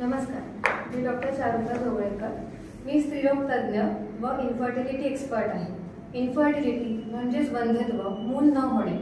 नमस्कार मी डॉक्टर चारुता जोगळेकर. मी स्त्रीरोग तज्ज्ञ व इन्फर्टिलिटी एक्सपर्ट आहे. इन्फर्टिलिटी म्हणजेच बंधत्व मूल न होणे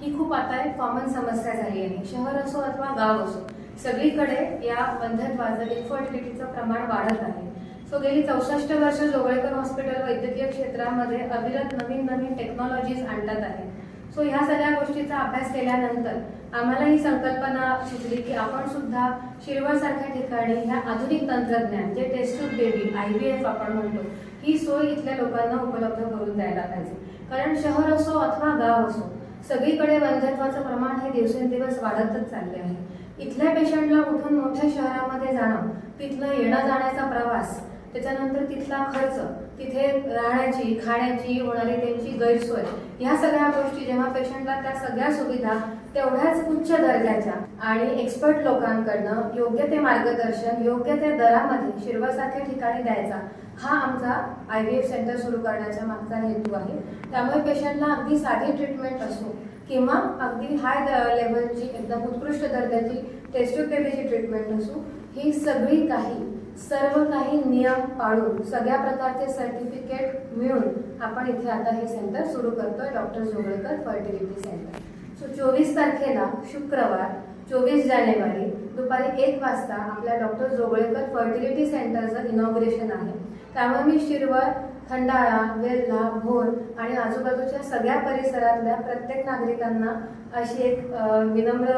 ही खूप आता एक कॉमन समस्या झाली आहे. शहर असो अथवा गाव असो सगळीकडे या बंधत्वाचं इन्फर्टिलिटीचं प्रमाण वाढत आहे. सो गेली चौसष्ट वर्ष जोगळेकर हॉस्पिटल वैद्यकीय क्षेत्रामध्ये अविरत नवीन नवीन टेक्नॉलॉजीज आणतात आहे. सो ह्या सगळ्या गोष्टीचा अभ्यास केल्यानंतर आम्हाला ही संकल्पना सुचली की आपण सुद्धा शिरवळ सारख्या ठिकाणी ह्या आधुनिक तंत्रज्ञान जे test tube baby I V F आपण म्हणतो ही सोय इथल्या लोकांना उपलब्ध करून द्यायला पाहिजे. कारण शहर असो अथवा गाव असो सगळीकडे बंधत्वाचं प्रमाण हे दिवसेंदिवस वाढतच चालले आहे. इथल्या पेशंटला उठून मोठ्या शहरामध्ये जाणं तिथलं येणं जाण्याचा प्रवास त्याच्यानंतर तिथला खर्च तिथे राहण्याची खाण्याची होणारी त्यांची गैरसोय ह्या सगळ्या गोष्टी जेव्हा पेशंटला त्या सगळ्या सुविधा तेवढ्याच उच्च दर्जाच्या आणि एक्सपर्ट लोकांकडनं योग्य ते मार्गदर्शन योग्य त्या दरामध्ये शिरवासारख्या ठिकाणी द्यायचा हा आमचा आय व्ही एफ सेंटर सुरू करण्याचा मागचा हेतू आहे. त्यामुळे पेशंटला अगदी साधी ट्रीटमेंट असो किंवा अगदी हाय लेवलची एकदम उत्कृष्ट दर्जाची टेस्टोथेरपीची ट्रीटमेंट असो ही सगळी काही सर्व काही नियम पाळून सगळ्या प्रकारचे सर्टिफिकेट मिळून आपण इथे आता हे सेंटर सुरू करतोय doctor Joglekar fertility centre so चोवीस तारखेला शुक्रवार चोवीस जानेवारी दुपारी एक वाजता आपल्या डॉक्टर जोगळेकर फर्टिलिटी सेंटरचं इनॉग्रेशन आहे. त्यामुळे मी शिरवळ खंडाळा वेल्हा भोर आणि आजूबाजूच्या सगळ्या परिसरातल्या प्रत्येक नागरिकांना अशी एक विनम्र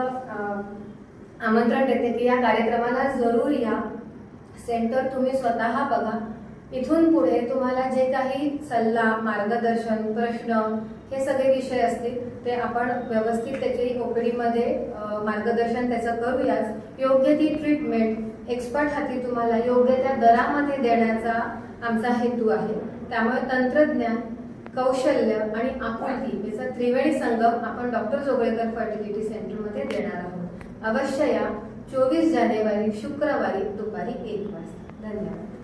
आमंत्रण देते की या कार्यक्रमाला जरूर या. सेंटर तुम्ही स्वतः बघा. इथून पुढे तुम्हाला जे काही सल्ला मार्गदर्शन प्रश्न हे सगळे विषय असतील ते आपण व्यवस्थित त्याची ओपीडीमध्ये मार्गदर्शन त्याचं करूयाच. योग्य ती ट्रीटमेंट एक्सपर्ट हाती तुम्हाला योग्य त्या दरामध्ये देण्याचा आमचा हेतू आहे. त्यामुळे तंत्रज्ञान कौशल्य आणि आपुलकी याचा त्रिवेणी संगम आपण डॉक्टर जोगळेकर फर्टिलिटी सेंटरमध्ये देणार आहोत. अवश्य या. चोवीस जानेवारी शुक्रवारी दुपारी एक वाजता. धन्यवाद.